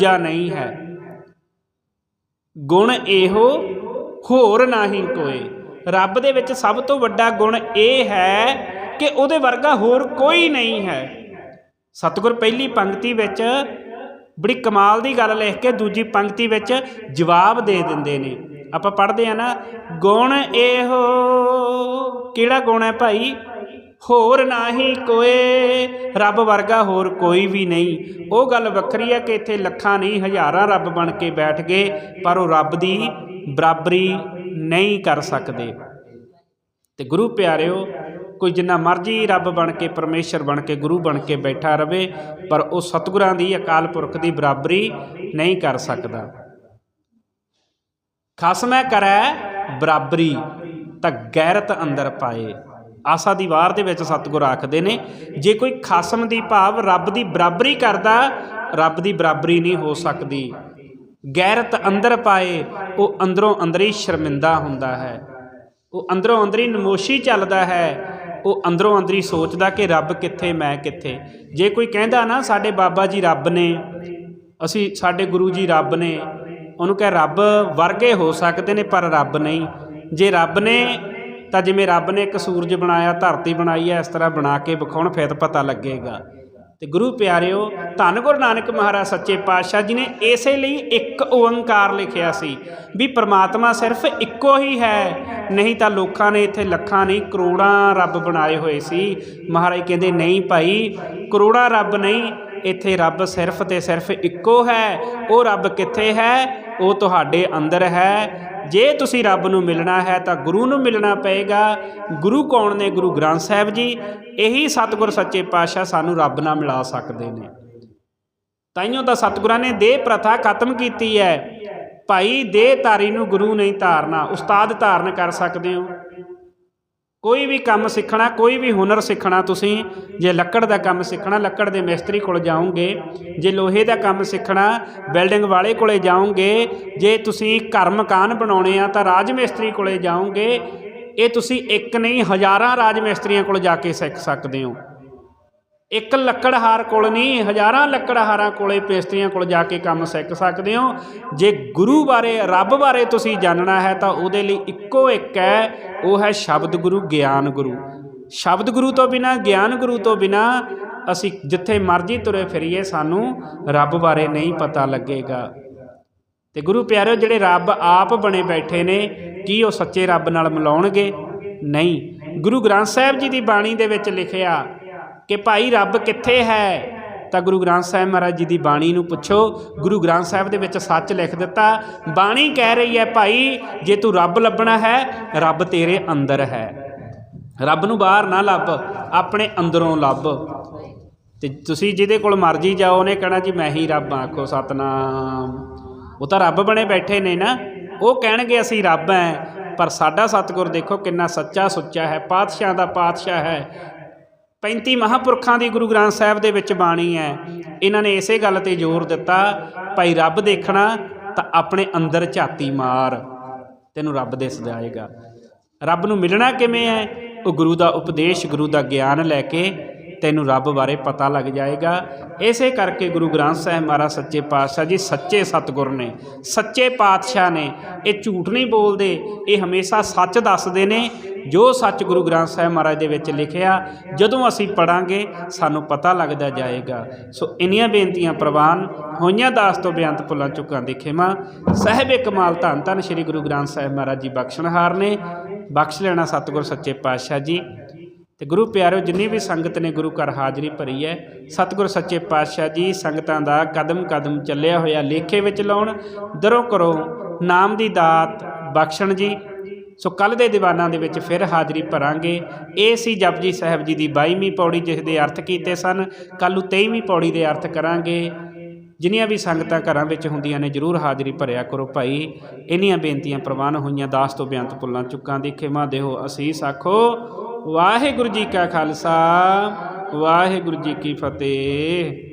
ਜਾਂ ਨਹੀਂ ਹੈ। ਗੁਣ ਇਹੋ, ਹੋਰ ਨਹੀਂ ਕੋਈ ਰੱਬ ਦੇ ਵਿੱਚ ਸਭ ਤੋਂ ਵੱਡਾ ਗੁਣ ਇਹ ਹੈ ਕਿ ਉਹਦੇ ਵਰਗਾ ਹੋਰ ਕੋਈ ਨਹੀਂ ਹੈ। ਸਤਿਗੁਰ ਪਹਿਲੀ ਪੰਕਤੀ ਵਿੱਚ ਬੜੀ ਕਮਾਲ ਦੀ ਗੱਲ ਲਿਖ ਕੇ ਦੂਜੀ ਪੰਕਤੀ ਵਿੱਚ ਜਵਾਬ ਦੇ ਦਿੰਦੇ ਨੇ। ਆਪਾਂ ਪੜ੍ਹਦੇ ਆ ਨਾ, ਗੁਣ ਇਹੋ। ਕਿਹੜਾ ਗੁਣ ਹੈ ਭਾਈ? ਹੋਰ ਨਹੀਂ ਕੋਏ, ਰੱਬ ਵਰਗਾ ਹੋਰ ਕੋਈ ਵੀ ਨਹੀਂ। ਉਹ ਗੱਲ ਵੱਖਰੀ ਹੈ ਕਿ ਇੱਥੇ ਲੱਖਾਂ ਨਹੀਂ, ਹਜ਼ਾਰਾਂ ਰੱਬ ਬਣ ਕੇ ਬੈਠ ਗਏ, ਪਰ ਉਹ ਰੱਬ ਦੀ ਬਰਾਬਰੀ ਨਹੀਂ ਕਰ ਸਕਦੇ। ਤੇ ਗੁਰੂ ਪਿਆਰਿਓ, ਕੋਈ ਜਿੰਨਾ ਮਰਜ਼ੀ ਰੱਬ ਬਣ ਕੇ, ਪਰਮੇਸ਼ਰ ਬਣ ਕੇ, ਗੁਰੂ ਬਣ ਕੇ ਬੈਠਾ ਰਵੇ, ਪਰ ਉਹ ਸਤਿਗੁਰਾਂ ਦੀ, ਅਕਾਲ ਪੁਰਖ ਦੀ ਬਰਾਬਰੀ ਨਹੀਂ ਕਰ ਸਕਦਾ। ਖਸਮੈ ਕਰੈ ਬਰਾਬਰੀ ਤਾਂ ਗੈਰਤ ਅੰਦਰ ਪਾਏ। ਆਸਾ ਦੀ ਵਾਰ ਦੇ ਵਿੱਚ ਸਤਿਗੁਰ ਆਖਦੇ ਨੇ, ਜੇ ਕੋਈ ਖਸਮ ਦੀ ਭਾਵ ਰੱਬ ਦੀ ਬਰਾਬਰੀ ਕਰਦਾ, ਰੱਬ ਦੀ ਬਰਾਬਰੀ ਨਹੀਂ ਹੋ ਸਕਦੀ। ਗੈਰਤ ਅੰਦਰ ਪਾਏ, ਉਹ ਅੰਦਰੋਂ ਅੰਦਰ ਹੀ ਸ਼ਰਮਿੰਦਾ ਹੁੰਦਾ ਹੈ। ਉਹ ਅੰਦਰੋਂ ਅੰਦਰ ਹੀ ਨਮੋਸ਼ੀ ਚੱਲਦਾ ਹੈ, ਉਹ ਅੰਦਰੋਂ ਅੰਦਰ ਹੀ ਸੋਚਦਾ ਕਿ ਰੱਬ ਕਿੱਥੇ, ਮੈਂ ਕਿੱਥੇ। ਜੇ ਕੋਈ ਕਹਿੰਦਾ ਨਾ, ਸਾਡੇ ਬਾਬਾ ਜੀ ਰੱਬ ਨੇ, ਅਸੀਂ ਸਾਡੇ ਗੁਰੂ ਜੀ ਰੱਬ ਨੇ, ਉਹਨੂੰ ਕਹੇ ਰੱਬ ਵਰਗੇ ਹੋ ਸਕਦੇ ਨੇ, ਪਰ ਰੱਬ ਨਹੀਂ। ਜੇ ਰੱਬ ਨੇ ਤਾਂ ਜਿਵੇਂ ਰੱਬ ਨੇ ਇੱਕ ਸੂਰਜ ਬਣਾਇਆ, ਧਰਤੀ ਬਣਾਈ ਹੈ, ਇਸ ਤਰ੍ਹਾਂ ਬਣਾ ਕੇ ਵਿਖਾਉਣ ਫਿਰ ਪਤਾ ਲੱਗੇਗਾ। ਤੇ ਗੁਰੂ ਪਿਆਰਿਓ, ਧੰਨ ਗੁਰੂ ਨਾਨਕ ਮਹਾਰਾਜ ਸੱਚੇ ਪਾਤਸ਼ਾਹ ਜੀ ਨੇ ਇਸੇ ਲਈ ਇੱਕ ਓੰਕਾਰ ਲਿਖਿਆ ਸੀ ਵੀ ਪ੍ਰਮਾਤਮਾ ਸਿਰਫ ਇੱਕੋ ਹੀ ਹੈ, ਨਹੀਂ ਤਾਂ ਲੋਕਾਂ ਨੇ ਇੱਥੇ ਲੱਖਾਂ ਨਹੀਂ, ਕਰੋੜਾਂ ਰੱਬ ਬਣਾਏ ਹੋਏ ਸੀ। ਮਹਾਰਾਜ ਕਹਿੰਦੇ, ਨਹੀਂ ਭਾਈ, ਕਰੋੜਾਂ ਰੱਬ ਨਹੀਂ ਇੱਥੇ ਰੱਬ ਸਿਰਫ ਤੇ ਸਿਰਫ ਇੱਕੋ ਹੈ। ਉਹ ਰੱਬ ਕਿੱਥੇ ਹੈ? ਉਹ ਤੁਹਾਡੇ ਅੰਦਰ ਹੈ। ਜੇ ਤੁਸੀਂ ਰੱਬ ਨੂੰ ਮਿਲਣਾ ਹੈ ਤਾਂ ਗੁਰੂ ਨੂੰ ਮਿਲਣਾ ਪਏਗਾ। ਗੁਰੂ ਕੌਣ ਨੇ? ਗੁਰੂ ਗ੍ਰੰਥ ਸਾਹਿਬ ਜੀ। ਇਹੀ ਸਤਿਗੁਰ ਸੱਚੇ ਪਾਤਸ਼ਾਹ ਸਾਨੂੰ ਰੱਬ ਨਾਲ ਮਿਲਾ ਸਕਦੇ ਨੇ। ਤਾਈਓ ਤਾਂ ਸਤਿਗੁਰਾਂ ਨੇ ਦੇਹ ਪ੍ਰਥਾ ਖਤਮ ਕੀਤੀ ਹੈ। ਭਾਈ, ਦੇਹ ਧਾਰੀ ਨੂੰ ਗੁਰੂ ਨਹੀਂ ਧਾਰਨਾ। ਉਸਤਾਦ ਧਾਰਨ ਕਰ ਸਕਦੇ ਹੋ। ਕੋਈ ਵੀ ਕੰਮ ਸਿੱਖਣਾ, ਕੋਈ ਵੀ ਹੁਨਰ ਸਿੱਖਣਾ ਤੁਸੀਂ, ਜੇ ਲੱਕੜ ਦਾ ਕੰਮ ਸਿੱਖਣਾ, ਲੱਕੜ ਦੇ ਮਿਸਤਰੀ ਕੋਲ ਜਾਓਗੇ, ਜੇ ਲੋਹੇ ਦਾ ਕੰਮ ਸਿੱਖਣਾ, ਬਿਲਡਿੰਗ ਵਾਲੇ ਕੋਲੇ ਜਾਓਗੇ, ਜੇ ਤੁਸੀਂ ਘਰ ਮਕਾਨ ਬਣਾਉਣੇ ਆ ਤਾਂ ਰਾਜ ਮਿਸਤਰੀ ਕੋਲੇ ਜਾਓਗੇ, ਇਹ ਤੁਸੀਂ ਇੱਕ ਨਹੀਂ, ਹਜ਼ਾਰਾਂ ਰਾਜ ਮਿਸਤਰੀਆਂ ਕੋਲ ਜਾ ਕੇ ਸਿੱਖ ਸਕਦੇ ਹੋ। ਇੱਕ ਲੱਕੜਹਾਰ ਕੋਲ ਨਹੀਂ, ਹਜ਼ਾਰਾਂ ਲੱਕੜਹਾਰਾਂ ਕੋਲੇ ਪੇਸਤਰੀਆਂ ਕੋਲ ਜਾ ਕੇ ਕੰਮ ਸਿੱਖ ਸਕਦੇ ਹੋ। ਜੇ ਗੁਰੂ ਬਾਰੇ, ਰੱਬ ਬਾਰੇ ਤੁਸੀਂ ਜਾਣਨਾ ਹੈ ਤਾਂ ਉਹਦੇ ਲਈ ਇੱਕੋ ਇੱਕ ਹੈ, ਉਹ ਹੈ ਸ਼ਬਦ ਗੁਰੂ, ਗਿਆਨ ਗੁਰੂ। ਸ਼ਬਦ ਗੁਰੂ ਤੋਂ ਬਿਨਾ, ਗਿਆਨ ਗੁਰੂ ਤੋਂ ਬਿਨਾ ਅਸੀਂ ਜਿੱਥੇ ਮਰਜ਼ੀ ਤੁਰੇ ਫਿਰੀਏ, ਸਾਨੂੰ ਰੱਬ ਬਾਰੇ ਨਹੀਂ ਪਤਾ ਲੱਗੇਗਾ। ਤੇ ਗੁਰੂ ਪਿਆਰਿਓ, ਜਿਹੜੇ ਰੱਬ ਆਪ ਬਣੇ ਬੈਠੇ ਨੇ, ਕੀ ਉਹ ਸੱਚੇ ਰੱਬ ਨਾਲ ਮਿਲਾਉਣਗੇ? ਨਹੀਂ। ਗੁਰੂ ਗ੍ਰੰਥ ਸਾਹਿਬ ਜੀ ਦੀ ਬਾਣੀ ਦੇ ਵਿੱਚ ਲਿਖਿਆ ਕਿ ਭਾਈ ਰੱਬ ਕਿੱਥੇ ਹੈ? ਤਾਂ ਗੁਰੂ ਗ੍ਰੰਥ ਸਾਹਿਬ ਮਹਾਰਾਜ ਜੀ ਦੀ ਬਾਣੀ ਨੂੰ ਪੁੱਛੋ। ਗੁਰੂ ਗ੍ਰੰਥ ਸਾਹਿਬ ਦੇ ਵਿੱਚ ਸੱਚ ਲਿਖ ਦਿੱਤਾ, ਬਾਣੀ ਕਹਿ ਰਹੀ ਹੈ, ਭਾਈ, ਜੇ ਤੂੰ ਰੱਬ ਲੱਭਣਾ ਹੈ, ਰੱਬ ਤੇਰੇ ਅੰਦਰ ਹੈ। ਰੱਬ ਨੂੰ ਬਾਹਰ ਨਾ ਲੱਭ, ਆਪਣੇ ਅੰਦਰੋਂ ਲੱਭ। ਤੇ ਤੁਸੀਂ ਜਿਹਦੇ ਕੋਲ ਮਰਜ਼ੀ ਜਾਓ, ਉਹਨੇ ਕਹਿਣਾ ਜੀ, ਮੈਂ ਹੀ ਰੱਬ ਆਖੋ ਸਤਨਾਮ। ਉਹ ਤਾਂ ਰੱਬ ਬਣੇ ਬੈਠੇ ਨੇ ਨਾ। ਉਹ ਕਹਿਣਗੇ, ਅਸੀਂ ਰੱਬ ਐ ਪਰ ਸਾਡਾ ਸਤਿਗੁਰ ਦੇਖੋ ਕਿੰਨਾ ਸੱਚਾ ਸੁੱਚਾ ਹੈ, ਪਾਤਸ਼ਾਹ ਦਾ ਪਾਤਸ਼ਾਹ ਹੈ। 35 ਮਹਾਪੁਰਖਾਂ ਦੀ ਗੁਰੂ ਗ੍ਰੰਥ ਸਾਹਿਬ ਦੇ ਵਿੱਚ ਬਾਣੀ ਹੈ। ਇਹਨਾਂ ਨੇ ਇਸੇ ਗੱਲ ਤੇ ਜ਼ੋਰ ਦਿੱਤਾ, ਭਾਈ ਰੱਬ ਦੇਖਣਾ ਤਾਂ ਆਪਣੇ ਅੰਦਰ ਝਾਤੀ ਮਾਰ। ਤੈਨੂੰ ਰੱਬ ਦਿਸ ਜਾਏਗਾ ਰੱਬ ਨੂੰ ਮਿਲਣਾ ਕਿਵੇਂ ਹੈ? ਉਹ ਗੁਰੂ ਦਾ ਉਪਦੇਸ਼, ਗੁਰੂ ਦਾ ਗਿਆਨ ਲੈ ਕੇ ਤੈਨੂੰ ਰੱਬ ਬਾਰੇ ਪਤਾ ਲੱਗ ਜਾਏਗਾ। ਇਸੇ ਕਰਕੇ ਗੁਰੂ ਗ੍ਰੰਥ ਸਾਹਿਬ ਮਹਾਰਾਜ ਸੱਚੇ ਪਾਤਸ਼ਾਹ ਜੀ ਸੱਚੇ ਸਤਿਗੁਰ ਨੇ, ਸੱਚੇ ਪਾਤਸ਼ਾਹ ਨੇ। ਇਹ ਝੂਠ ਨਹੀਂ ਬੋਲਦੇ, ਇਹ ਹਮੇਸ਼ਾ ਸੱਚ ਦੱਸਦੇ ਨੇ ਜੋ ਸੱਚ ਗੁਰੂ ਗ੍ਰੰਥ ਸਾਹਿਬ ਮਹਾਰਾਜ ਦੇ ਵਿੱਚ ਲਿਖਿਆ, ਜਦੋਂ ਅਸੀਂ ਪੜਾਂਗੇ ਸਾਨੂੰ ਪਤਾ ਲੱਗਦਾ ਜਾਏਗਾ। ਸੋ ਇੰਨੀਆਂ ਬੇਨਤੀਆਂ ਪ੍ਰਵਾਨ, ਹੋਈਆਂ ਦਾਸ ਤੋਂ ਬੇਅੰਤ ਭੁੱਲਾਂ ਚੁੱਕਾਂ ਦੇ ਖਿਮਾ। ਸਾਹਿਬ ਕਮਾਲ ਧੰਨ ਧੰਨ ਸ੍ਰੀ ਗੁਰੂ ਗ੍ਰੰਥ ਸਾਹਿਬ ਮਹਾਰਾਜ ਜੀ ਬਖਸ਼ਣਹਾਰ ਨੇ। ਬਖਸ਼ ਲੈਣਾ ਸਤਿਗੁਰ ਸੱਚੇ ਪਾਤਸ਼ਾਹ ਜੀ। ਤੇ ਗੁਰੂ ਪਿਆਰਿਓ ਜਿੰਨੀ ਵੀ ਸੰਗਤ ਨੇ ਗੁਰੂ ਘਰ ਹਾਜ਼ਰੀ ਭਰੀ ਹੈ, ਸਤਿਗੁਰ ਸੱਚੇ ਪਾਤਸ਼ਾਹ ਜੀ ਸੰਗਤਾਂ ਦਾ ਕਦਮ ਕਦਮ ਚੱਲਿਆ ਹੋਇਆ ਲੇਖੇ ਵਿੱਚ ਲਾਉਣ। ਦਰੋਂ ਕਰੋ ਨਾਮ ਦੀ ਦਾਤ ਬਖਸ਼ਣ ਜੀ ਸੋ ਕੱਲ ਦੇ ਦੀਵਾਨਾਂ ਦੇ ਵਿੱਚ ਫਿਰ ਹਾਜ਼ਰੀ ਭਰਾਂਗੇ। ਇਹ ਸੀ ਜਪਜੀ ਸਾਹਿਬ ਜੀ ਦੀ 22ਵੀਂ ਪੌੜੀ ਜਿਸ ਦੇ ਅਰਥ ਕੀਤੇ ਸਨ ਕੱਲ ਨੂੰ 23ਵੀਂ ਪੌੜੀ ਦੇ ਅਰਥ ਕਰਾਂਗੇ। ਜਿੰਨੀਆਂ ਵੀ ਸੰਗਤਾਂ ਘਰਾਂ ਵਿੱਚ ਹੁੰਦੀਆਂ ਨੇ, ਜਰੂਰ ਹਾਜ਼ਰੀ ਭਰਿਆ ਕਰੋ ਭਾਈ। ਇੰਨੀਆਂ ਬੇਨਤੀਆਂ ਪ੍ਰਵਾਨ ਹੋਈਆਂ, ਦਾਸ ਤੋਂ ਬੇਅੰਤ ਪੁੱਲਾਂ ਚੁੱਕਾਂ ਦੀ ਖਿਮਾ ਦੇਹੋ ਅਸੀਸ ਆਖੋ। ਵਾਹਿਗੁਰੂ ਜੀ ਕਾ ਖਾਲਸਾ, ਵਾਹਿਗੁਰੂ ਜੀ ਕੀ ਫਤਿਹ।